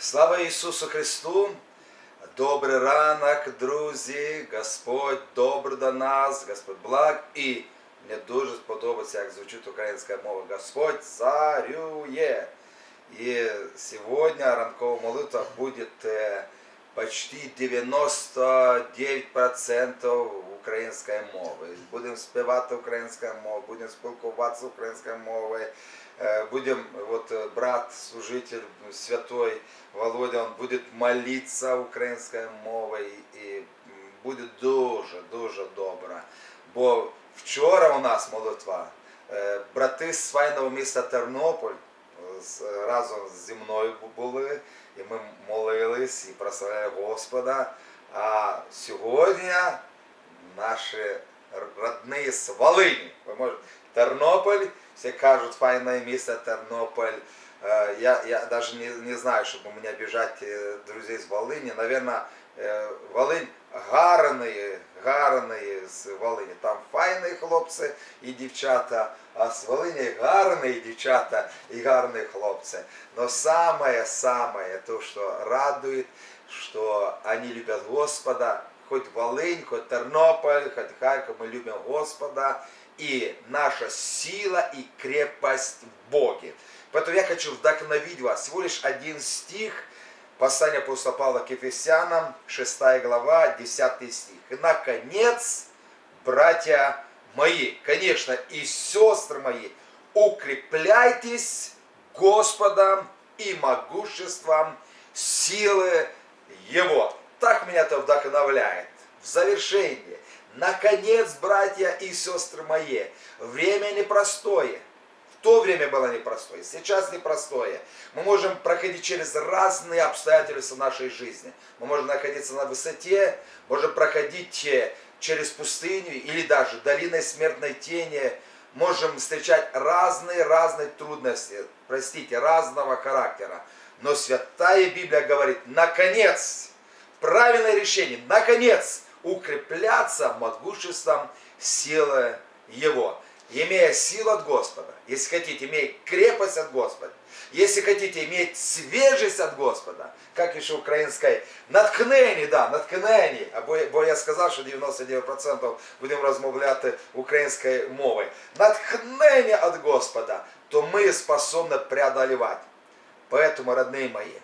Слава Ісусу Христу! Добрий ранок, друзі! Господь добр до нас, Господь благ. І мені дуже сподобається, як звучить українська мова. Господь царює. І сьогодні ранкова молитва буде е, почти 99% української мови. Будемо співати українською мовою, будемо спілкуватися українською мовою. Е, Будем, вот э, брат, служитель святой Володя, он будет молиться українською мовою і м, буде дуже, дуже добре. Бо вчора у нас молитва, е, брати з файного міста Тернополь е, разом зі мною були, і ми молились і прославляли Господа. А сьогодні наші родні з Волині. Тернополь, все кажуть, файне місто Тернополь. Э, Я, я даже не, не знаю, чтобы у меня бежать э, друзей с Волыни. Наверное, э, Волынь гарний, гарний з Волині. Там файні хлопці і дівчата, а з Волині гарні дівчата і гарні хлопці. Но самое, самое, то, что радует, что они любят Господа, хоть Волынь, хоть Тернополь, хоть Харьков, мы любим Господа, и наша сила и крепость в Боге. Поэтому я хочу вдохновить вас. Всего лишь один стих, послание апостола Павла к Ефесянам, 6 глава, 10 стих. И, наконец, братья мои, конечно, и сестры мои, укрепляйтесь Господом и могуществом силы Его. Так меня это вдохновляет. В завершение. Наконец, братья и сестры мои, время непростое. В то время было непростое, сейчас непростое. Мы можем проходить через разные обстоятельства нашей жизни. Мы можем находиться на высоте, можем проходить э, через пустыню или даже долиной смертной тени. Можем встречать разные-разные трудности, простите, разного характера. Но Святая Библия говорит, наконец, правильное решение, наконец, укрепляться могуществом силы Его. Имея силу от Господа, если хотите, имея крепость от Господа, если хотите иметь свежість от Господа, как еще українською, натхнені, да, натхнені, або, бо я сказав, що 99% будемо розмовляти українською мовою. Натхнення от Господа, то ми способні преодолевать. Поэтому, родные мои,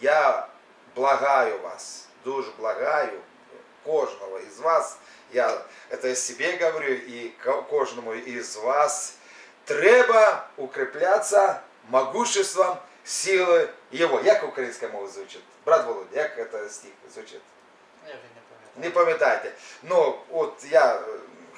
я благаю вас, дуже благаю кожного із вас, я это себе говорю і ко- кожному із вас, треба укріплятися могуществом сили Його. Як українська мова звучить? Брат Володя, як це стих звучить? Я вже не пам'ятаю. Не пам'ятаєте. Ну, от я е,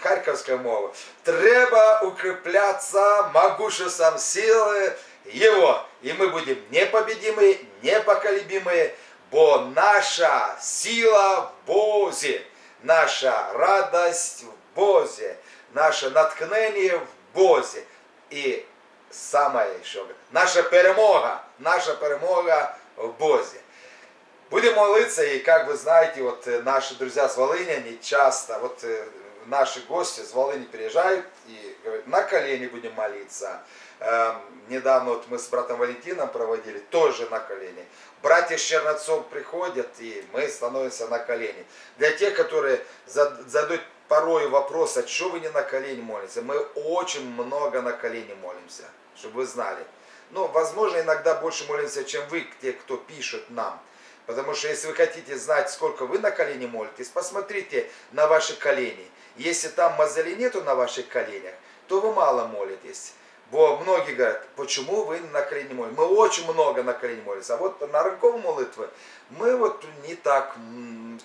харківська мова. Треба укріплятися могуществом сили Его. І ми будемо непобедимы, непоколебимы, бо наша сила в Бозі, наша радость в Бозі, наше натхнення в Бозі. І саме що наша перемога, наша перемога в Бозі. Будем молиться, и как вы знаете, вот э, наши друзья с Волыни, они часто, вот э, наши гости с Волыни приезжают и говорят, на колени будем молиться. Эм, недавно вот мы с братом Валентином проводили, тоже на колени. Братья с Черновцом приходят, и мы становимся на колени. Для тех, которые зад- задают порой вопрос, а что вы не на колени молитесь? Мы очень много на колени молимся, чтобы вы знали. Ну, возможно, иногда больше молимся, чем вы, те, кто пишет нам. Потому что если вы хотите знать, сколько вы на колени молитесь, посмотрите на ваши колени. Если там мозоли нету на ваших коленях, то вы мало молитесь. Бо многие говорят, почему вы на колени молитесь? Мы очень много на колени молимся. А вот на ранковой молитве мы вот не так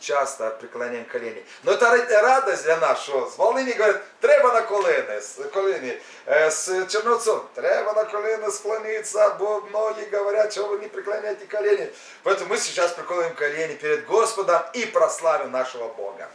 часто преклоняем колени. Но это ра- радость для нас, що з Волині говорять, треба на колени, з колені. Е, З Черновцом, треба на колени склониться, бо многие говорят, что вы не преклоняете колени. Поэтому мы сейчас преклоним колени перед Господом и прославим нашего Бога.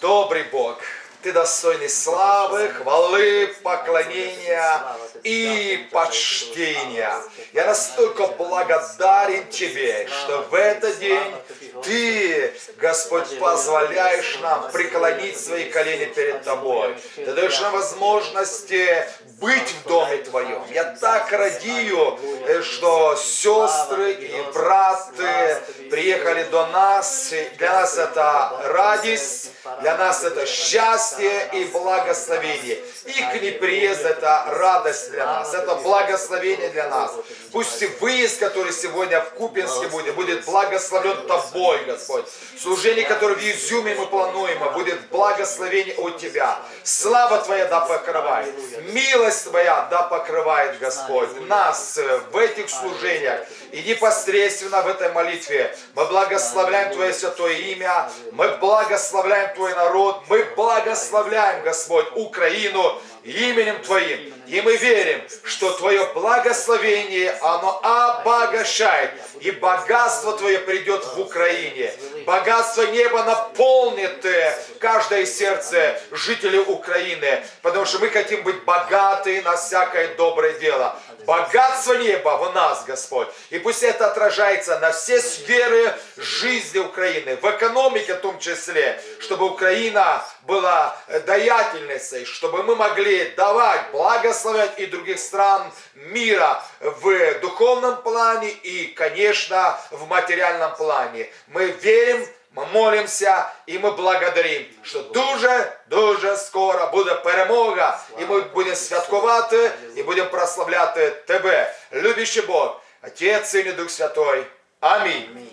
Добрый Бог, Ты достойный славы, хвалы, поклонения. и почтения. Я настолько благодарен Тебе, что в этот день Ты, Господь, позволяешь нам преклонить свои колени перед Тобой. Ты даешь нам возможность э, быть в доме Твоем. Я так радею, э, что сестры и брат э, приехали до нас. Для нас это радость, для нас это счастье и благословение. Их неприезд это радость для нас, это благословение для нас. Пусть выезд, который сегодня в Купинске будет, будет благословлен Тобой, Господь. Служение, которое в Изюме мы плануем, будет благословение от Тебя. Слава Твоя да покрывает. Милость Твоя да покрывает, Господь, нас э, в этих служениях и непосредственно в этой молитве. Мы благословляем Твое святое имя, мы благословляем Твой народ, мы благословляем, Господь, Украину именем Твоим. И мы верим, что Твое благословение, оно обогащает. И богатство Твое придет в Украине. Богатство неба наполнит э, каждое сердце жителей Украины. Потому что мы хотим быть богаты на всякое доброе дело. Богатство неба в нас, Господь. И пусть это отражается на все сферы жизни Украины, в экономике в том числе, чтобы Украина была э, даятельницей, чтобы мы могли давать, благословлять и других стран мира в духовном плане и, конечно, в материальном плане. Мы верим, ми молимося і ми благодаримо, що дуже дуже скоро буде перемога, і ми будемо святкувати і будемо прославляти тебе, любящий Бог, Отець, Син і Дух Святой. Амінь.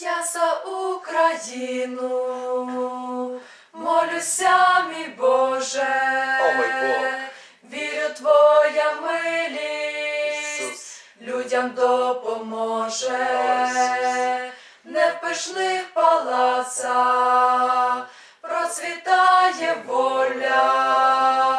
Я за Україну Молюся, мій Боже, О, мій Бог. вірю, Твоя милість Ісус. людям допоможе, О, не в пишних палацах процвітає воля,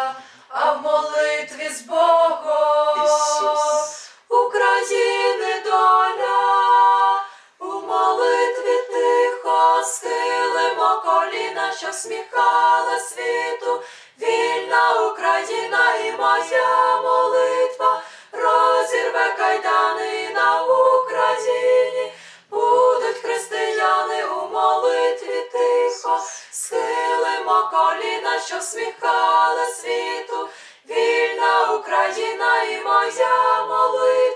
коліна, що сміхала світу, вільна Україна і моя молитва. Розірве кайдани на Україні. Будуть християни у молитві тихо, схилимо коліна, що сміхала світу, вільна Україна і моя молитва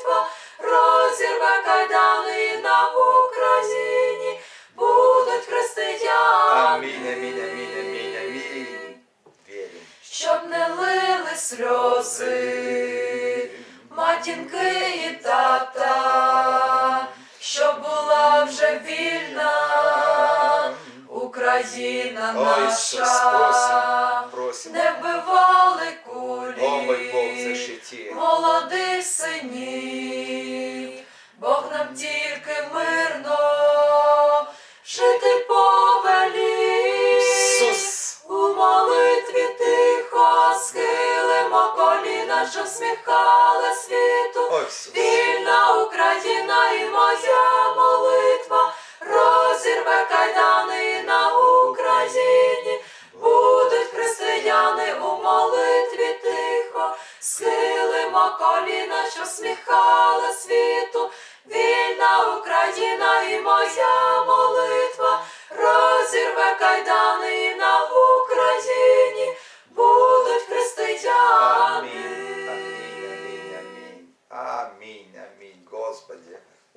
що сміхала світу. Вільна Україна і моя молитва розірве кайдани на Україні. Будуть християни у молитві тихо, схилимо коліна, що сміхала світу.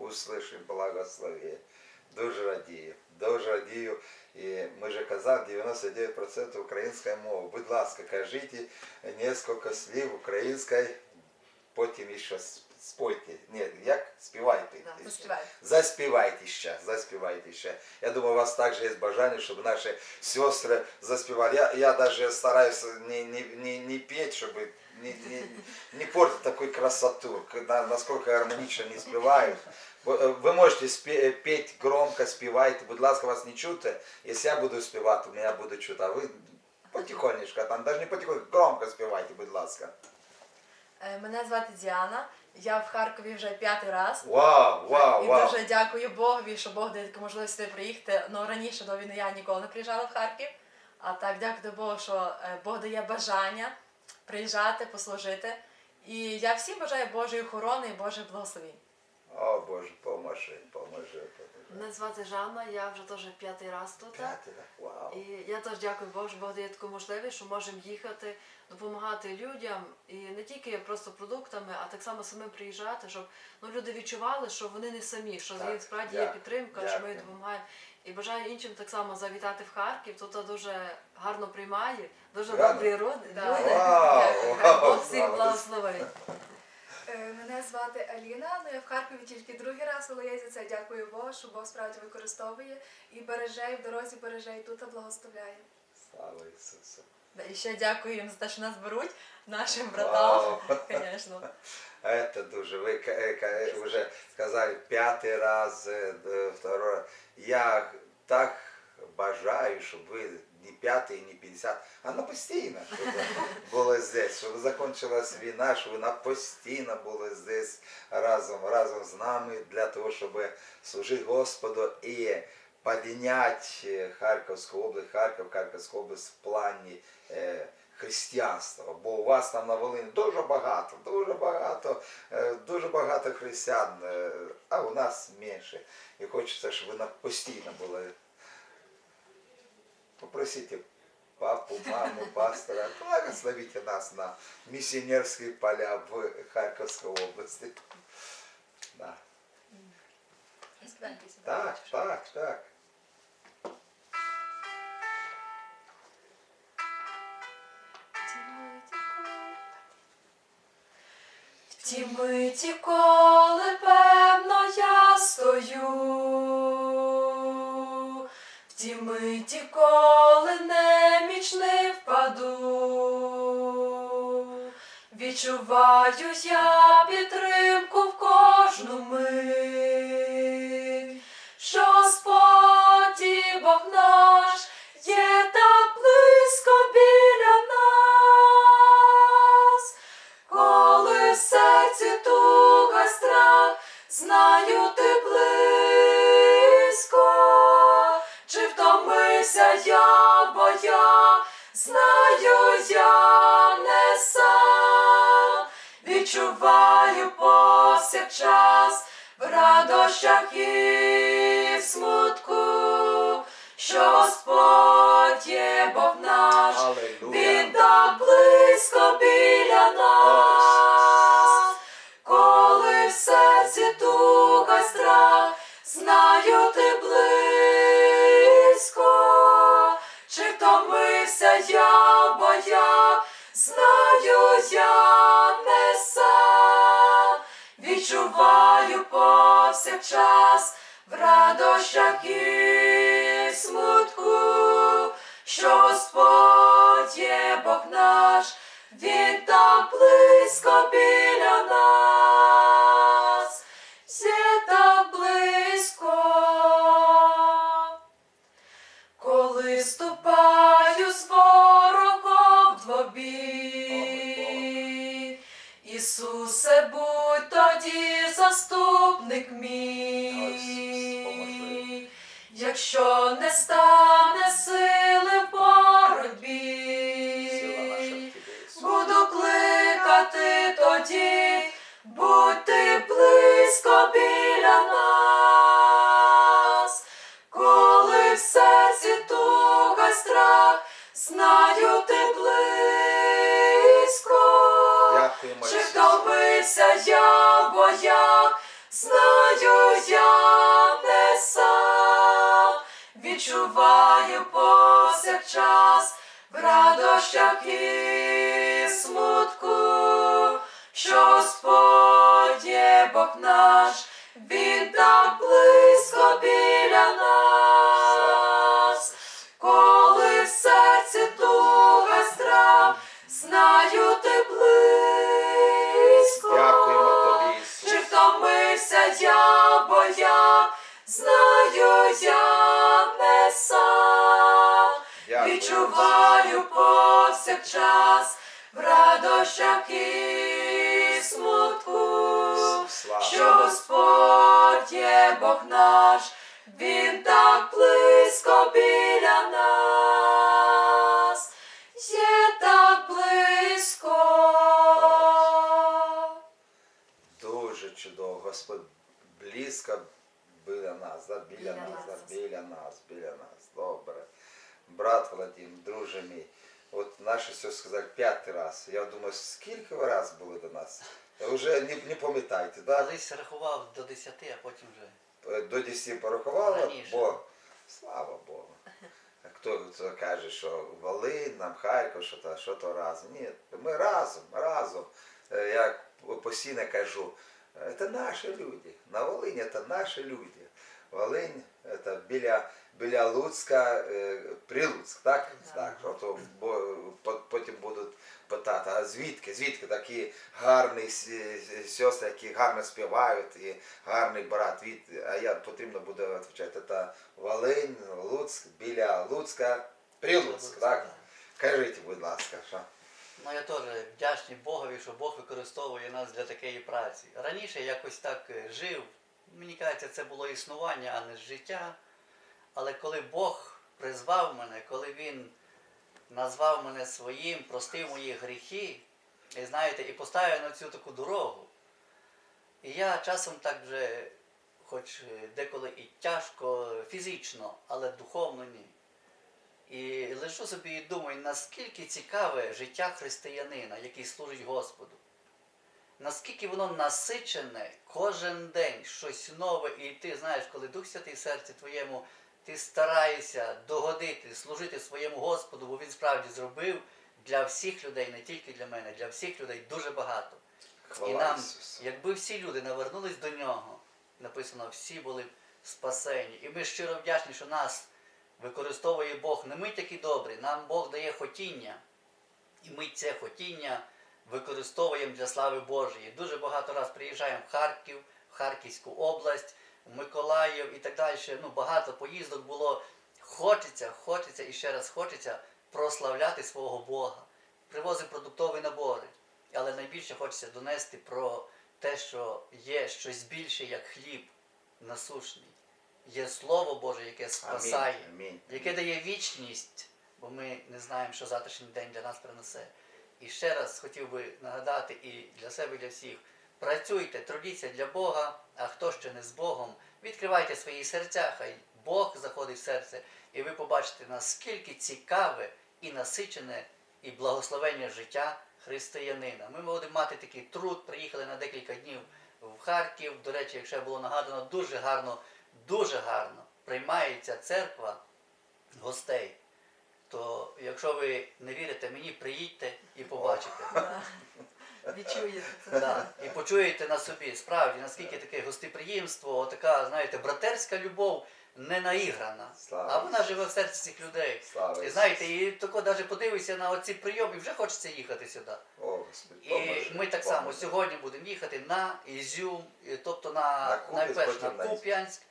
Господи, услыши, благослови. Дуже радію, дуже радію. І ми же казали, 99% української мови. Будь ласка, кажіть несколько слів українською, потім ще с- спойте. Ні, як? Співайте. Заспівайте ще, заспівайте ще. Я думаю, у вас також є бажання, щоб наші сестри заспівали. Я, я даже стараюсь не, не, не, не петь, чтобы не, не, не портить такую красоту, когда, насколько гармонично не спевают. Ви ви можете спе- петь громко, співайте, будь ласка, вас не чути. Якщо я буду співати, мене буде чути, а ви потихонечку, там, даже не потихонечку, громко співайте, будь ласка. Е, Мене звати Діана. Я в Харкові вже п'ятий раз. Вау, вау, і вау. дуже дякую Богові, що Бог дає таку можливість сюди приїхати. Ну раніше до війни я ніколи не приїжджала в Харків. А так дякую Богу, що е, Бог дає бажання приїжджати, послужити. І я всім бажаю Божої охорони і Божих благословень. О Боже, поможи, поможи. Мене звати Жанна, я вже теж п'ятий раз тут. П'ятий, вау. І я теж дякую Богу, що Бог дає таку можливість, що можемо їхати, допомагати людям і не тільки просто продуктами, а так само самим приїжджати, щоб ну, люди відчували, що вони не самі, що їм справді є дякую, підтримка, що ми дякую. допомагаємо. І бажаю іншим так само завітати в Харків. Тут дуже гарно приймає, дуже добрі люди. Бог всіх благословить. Е, Мене звати Аліна, ну я в Харкові тільки другий раз, але я за це дякую Богу, що Бог справді використовує і береже, і в дорозі береже, і тут благословляє. Слава Ісусу. Да, І ще дякую їм за те, що нас беруть, нашим братам, Вау. звісно. Это дуже. Вы ка- э, ка- уже сказали пятый раз, э, д- второй. раз. Я так бажаю, щоб ви не п'ятий, не 50, а на постійно, були здесь, щоб закончилась війна, щоб ви постійно були здесь разом, разом з нами для того, щоб служити Господу і підняти Харківську область, Харків, Харківську область в плані е, християнства. Бо у вас там на Волині дуже багато, дуже багато, е, дуже багато християн, е, а у нас менше. І хочеться, щоб ви постійно були. Попросите папу, маму, пастора, благословите нас на миссионерские поля в Харьковской области. Да. Так, так, так. В ті миті, коли певно я стою, в ті Миті, коли неміч не впаду, відчуваю я підтримку в кожну мить, що Господь Бог наш є так близько біля нас. Коли в серці туга страх, знаю ти близько, втомився я, бо я знаю я не сам, відчуваю повсякчас в радощах і в смутку, що Господь є Бог наш. Він так близько біля нас, коли в серці туга страх, знаю ти близько, втомився я, бо я знаю я не сам, відчуваю повсякчас в радощах і смутку, що Господь є Бог наш, Він так близько біля нас, заступник мій, якщо не стане сили в боротьбі, буду кликати тоді, будь ти близько біля нас, коли в серці туга страх, знаю ти близько. Дякуємо, Чи втомився я, бо я знаю я не сам, відчуваю повсякчас в радощах і смутку, що Господь є Бог наш, Він так близько біля нас, коли в серці туга страх, знаю ти близько. Я, бо я знаю я не сам, відчуваю повсякчас в радощах і смутку, що Господь є Бог наш, Він так близько біля нас, є так близько. Дуже чудово. Господь близько біля нас, да? біля, Біля нас, нас. Біля нас, біля нас. Добре. Брат Владим, друже мій, от наші все сказали п'ятий раз. Я думаю, скільки ви раз були до нас? Вже не, не пам'ятаєте, да? Колись рахував до 10, а потім вже. Е, До 10 порахували, бо слава Богу. Хто каже, що Волинь, нам Харків, що то, що то разом. Ні, ми разом, разом. Е, Я постійно кажу, е, це наші люди. На Волині це наші люди. Волинь це біля, біля Луцька, е, Прилуцьк, так? Так, що то, бо, по- потім будуть питати, а звідки, звідки такі гарні сестри, які гарно співають, і гарний брат від, а я потрібно буде відповідати, це Волинь, Луцьк, біля Луцька, Прилуцьк, так? Кажіть, будь ласка, що? Ну я теж вдячний Богові, що Бог використовує нас для такої праці. Раніше якось так е, жив. Мені кажеться, це було існування, а не життя. Але коли Бог призвав мене, коли Він назвав мене своїм, простив мої гріхи, і знаєте, і поставив на цю таку дорогу. І я часом так вже, хоч е, деколи і тяжко фізично, але духовно ні. І лишу собі і думаю, наскільки цікаве життя християнина, який служить Господу. Наскільки воно насичене кожен день щось нове, і ти знаєш, коли Дух Святий в серці твоєму, ти стараєшся догодити, служити своєму Господу, бо він справді зробив для всіх людей, не тільки для мене, для всіх людей дуже багато. Хвала І нам, Ісусу. якби всі люди навернулись до нього, написано, всі були б спасені. І ми щиро вдячні, що нас використовує Бог. Не ми такі добрі, нам Бог дає хотіння. І ми це хотіння використовуємо для слави Божої. Дуже багато раз приїжджаємо в Харків, в Харківську область, в Миколаїв і так далі. Ну, багато поїздок було. Хочеться, хочеться і ще раз хочеться прославляти свого Бога. Привозимо продуктові набори. Але найбільше хочеться донести про те, що є щось більше, як хліб насушний. Є Слово Боже, яке спасає, Амінь. Амінь. яке дає вічність, бо ми не знаємо, що завтрашній день для нас принесе. І ще раз хотів би нагадати і для себе, і для всіх. Працюйте, трудіться для Бога, а хто ще не з Богом, відкривайте свої серця, хай Бог заходить в серце, і ви побачите, наскільки цікаве і насичене і благословенне життя християнина. Ми будемо мати такий труд, приїхали на декілька днів в Харків. До речі, якщо було нагадано, дуже гарно, дуже гарно приймається церква гостей. То якщо ви не вірите мені, приїдьте і побачите. Відчуєте це. Да. І почуєте на собі, справді, наскільки таке гостеприємство, така, знаєте, братерська любов не наіграна, Слава а вона живе в серці цих людей. Слава І знаєте, і тако навіть подивишся на оці прийоми, вже хочеться їхати сюди. О, Господь, І ми так само сьогодні будемо їхати на Ізюм, тобто на, На Куп'янськ, найперше на на Куп'янськ.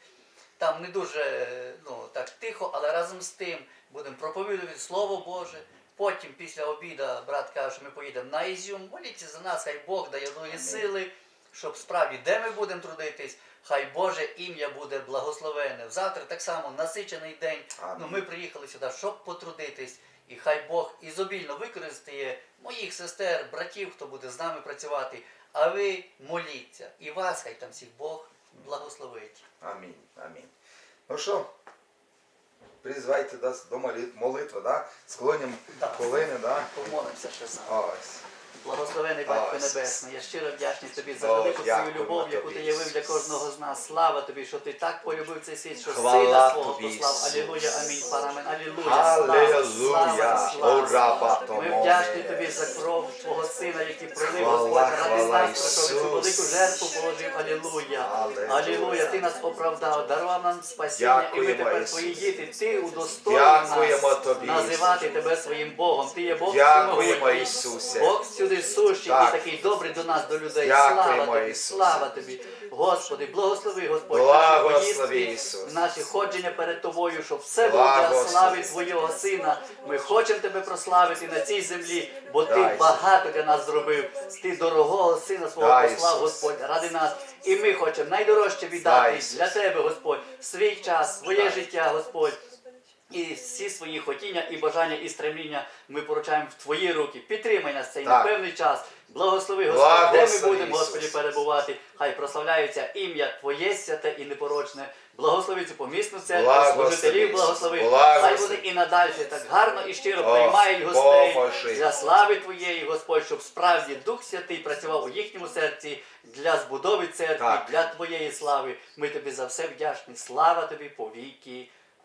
Там не дуже ну, так тихо, але разом з тим будемо проповідувати Слово Боже. Потім після обіду брат каже, що ми поїдемо на Ізюм. Моліться за нас, хай Бог дає нові сили, щоб справді, де ми будемо трудитись, хай Боже ім'я буде благословене. Завтра так само насичений день. Ну, ми приїхали сюди, щоб потрудитись, і хай Бог ізобільно використає моїх сестер, братів, хто буде з нами працювати. А ви моліться, і вас хай там всіх Бог благословить. Амінь. Амінь. Ну що, призвайте нас до молит- молитви, да? Склонім Да. колени, да? Помолимося ще сам. Ось. Благословений Батько. Небесний, я щиро вдячний тобі за велику дякуємо любов, яку ти явив для кожного з нас. Слава тобі, що ти так полюбив цей світ, що сина свого послав. Алілуя, амінь, панамен, алілуя. Слава, слава, слава. Ми вдячні тобі за кров твого сина, який пролив Господь ради нас, про цю велику жертву положив. Алілуя. Алілуя. Ти нас оправдав, дарував нам спасіння, і ми тепер твої діти. Ти удостоїв нас називати тебе своїм Богом. Ти є Бог Дякуємо. Ісусе. Бог всюди завжди сущий Так. такий добрий до нас, до людей. Дякуємо, слава тобі, Ісусе. слава тобі. Господи, благослови, Господь, Благослови, наші поїздки, Ісус. наші ходження перед тобою, щоб все було для Благослови. слави Твого Сина. Ми хочемо тебе прославити на цій землі, бо ти Дай, багато для нас зробив. Ти дорогого сина свого Дай, послав, Ісус. Господь, ради нас. І ми хочемо найдорожче віддати Ісус. для тебе, Господь, свій час, своє життя, Господь. І всі свої хотіння і бажання і стремління ми поручаємо в Твої руки. Підтримай нас цей Так. непевний час. Благослови, Господь, де ми будемо, Господі, перебувати. Хай прославляється ім'я Твоє святе і непорочне. Благослови цю помісну церкву, служителів благослови. Хай буде і надалі так гарно і щиро приймають гостей для слави Твоєї, Господь, щоб справді Дух Святий працював у їхньому серці для збудови церкви, для Твоєї слави. Ми тобі за все вдячні. Слава тобі повіки.